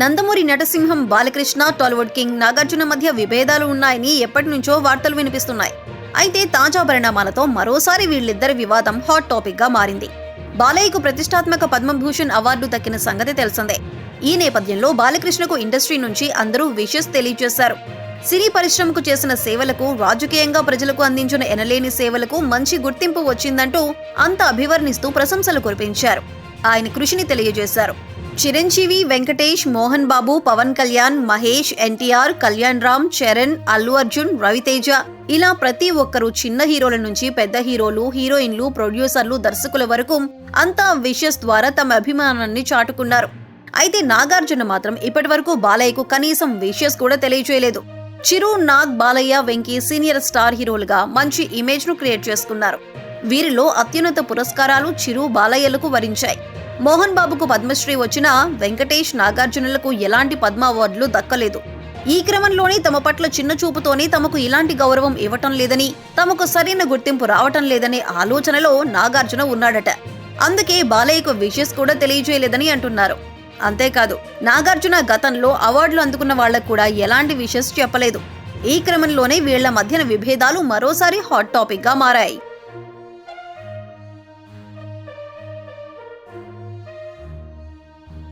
నందమూరి నటసింహం బాలకృష్ణ టాలీవుడ్ కింగ్ నాగార్జున మధ్య విభేదాలు ఉన్నాయని ఎప్పటి నుంచో వార్తలు వినిపిస్తున్నాయి. అయితే తాజా పరిణామాలతో మరోసారి వీళ్ళిద్దరి వివాదం హాట్ టాపిక్గా మారింది. బాలయ్యకు ప్రతిష్టాత్మక పద్మభూషణ్ అవార్డు దక్కిన సంగతి తెలిసిందే. ఈ నేపథ్యంలో బాలకృష్ణకు ఇండస్ట్రీ నుంచి అందరూ విషెస్ తెలియజేశారు. సినీ పరిశ్రమకు చేసిన సేవలకు రాజకీయంగా ప్రజలకు అందించిన ఎనలేని సేవలకు మంచి గుర్తింపు వచ్చిందంటూ అంత అభివర్ణిస్తూ ప్రశంసలు కురిపించారు. ఆయన కృషిని తెలియజేశారు. చిరంజీవి వెంకటేష్ మోహన్ బాబు పవన్ కళ్యాణ్ మహేష్ ఎన్టీఆర్ కళ్యాణ్ రామ్ చరణ్ అల్లు అర్జున్ రవితేజ. ఇలా ప్రతి ఒక్కరూ చిన్న హీరోల నుంచి పెద్ద హీరోలు హీరోయిన్లు ప్రొడ్యూసర్లు దర్శకుల వరకు అంతా విషెస్ ద్వారా తమ అభిమానాన్ని చాటుకున్నారు. అయితే నాగార్జున మాత్రం ఇప్పటి వరకు బాలయ్యకు కనీసం విషెస్ కూడా తెలియజేయలేదు. చిరు నాగ్ బాలయ్య వెంకీ సీనియర్ స్టార్ హీరోలుగా మంచి ఇమేజ్ను క్రియేట్ చేసుకున్నారు. వీరిలో అత్యున్నత పురస్కారాలు చిరు బాలయ్యలకు వరించాయి. మోహన్ బాబుకు పద్మశ్రీ వచ్చినా వెంకటేష్ నాగార్జునులకు ఎలాంటి పద్మ అవార్డులు దక్కలేదు. ఈ క్రమంలోనే తమ పట్ల చిన్న చూపుతోనే తమకు ఇలాంటి గౌరవం ఇవ్వటం లేదని తమకు సరైన గుర్తింపు రావటం లేదనే ఆలోచనలో నాగార్జున ఉన్నాడట. అందుకే బాలయ్యకు విషెస్ కూడా తెలియజేయలేదని అంటున్నారు. అంతేకాదు నాగార్జున గతంలో అవార్డులు అందుకున్న వాళ్ళకు కూడా ఎలాంటి విషెస్ చెప్పలేదు. ఈ క్రమంలోనే వీళ్ళ మధ్యన విభేదాలు మరోసారి హాట్ టాపిక్గా మారాయి.